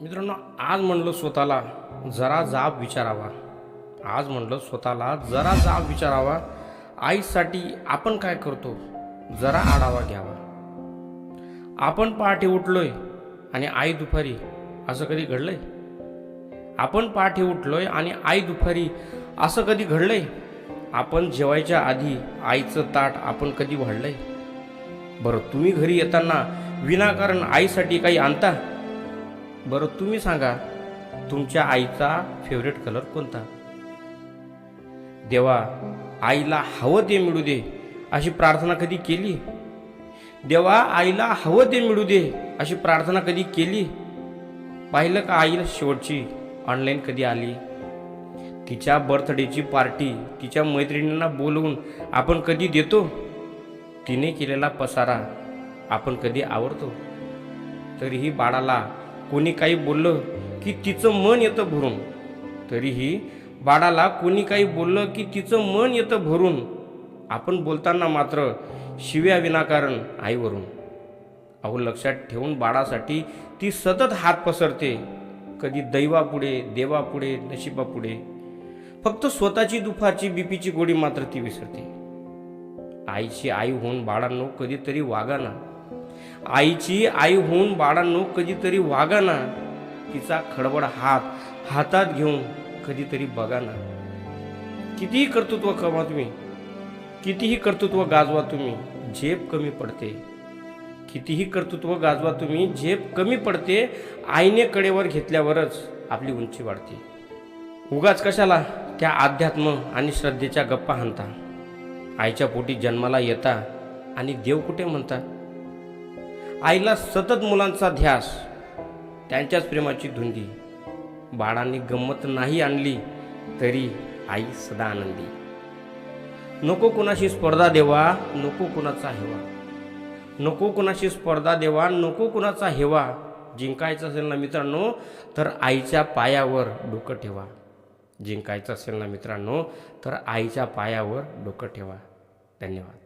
मित्रांनो आज म्हणलं स्वतःला जरा जाब विचारावा. आज म्हणलं स्वतःला जरा जाब विचारावा. आईसाठी आपण काय करतो? जरा आढावा घ्यावा. आपण पहाटे उठलोय आणि आई दुपारी असं कधी घडलंय? आपण पहाटे उठलोय आणि आई दुपारी असं कधी घडलंय? आपण जेवायच्या आधी आईचं ताट आपण कधी वाढलंय? बरं तुम्ही घरी येताना विनाकारण आईसाठी काही आणता? बरं तुम्ही सांगा तुमच्या आईचा फेवरेट कलर कोणता? देवा आईला हवं ते मिळू दे अशी प्रार्थना कधी केली? देवा आईला हवं ते मिळू दे अशी प्रार्थना कधी केली? पाहिलं का आईला शेवटची ऑनलाईन कधी आली? तिच्या बर्थडेची पार्टी तिच्या मैत्रिणींना बोलवून आपण कधी देतो? तिने केलेला पसारा आपण कधी आवडतो तरीही बाळाला कोणी काही बोललं की तिचं मन येतं भरून. तरीही बाळाला कोणी काही बोललं की तिचं मन येतं भरून. आपण बोलताना मात्र शिव्या विनाकारण आईवरून. अहो लक्षात ठेवून बाळासाठी ती सतत हात पसरते. कधी दैवापुढे देवापुढे नशिबापुढे. फक्त स्वतःची दुपारची बीपीची गोडी मात्र ती विसरते. आईची आई होऊन बाळांनो कधीतरी वागा ना आईची आई होऊन बाळांनो कधीतरी वागा ना तिचा खडबड हात हातात घेऊन कधीतरी बघा ना. कितीही कर्तृत्व कमा तुम्ही कितीही कर्तृत्व गाजवा तुम्ही झेप कमी पडते. कितीही कर्तृत्व गाजवा तुम्ही झेप कमी पडते आईने कडेवर घेतल्यावरच आपली उंची वाढते. उगाच कशाला त्या अध्यात्म आणि श्रद्धेच्या गप्पा हाणता. आईच्या पोटी जन्माला येता आणि देव कुठे म्हणतात आईला सतत मुलांचा ध्यास त्यांच्याच प्रेमाची धुंदी. बाळांनी गंमत नाही आणली तरी आई सदा आनंदी. नको कुणाशी स्पर्धा देवा नको कुणाचा हेवा. नको कुणाशी स्पर्धा देवा नको कुणाचा हेवा. जिंकायचं असेल ना मित्रांनो तर आईच्या पायावर डोकं ठेवा. जिंकायचं असेल ना मित्रांनो तर आईच्या पायावर डोकं ठेवा. धन्यवाद.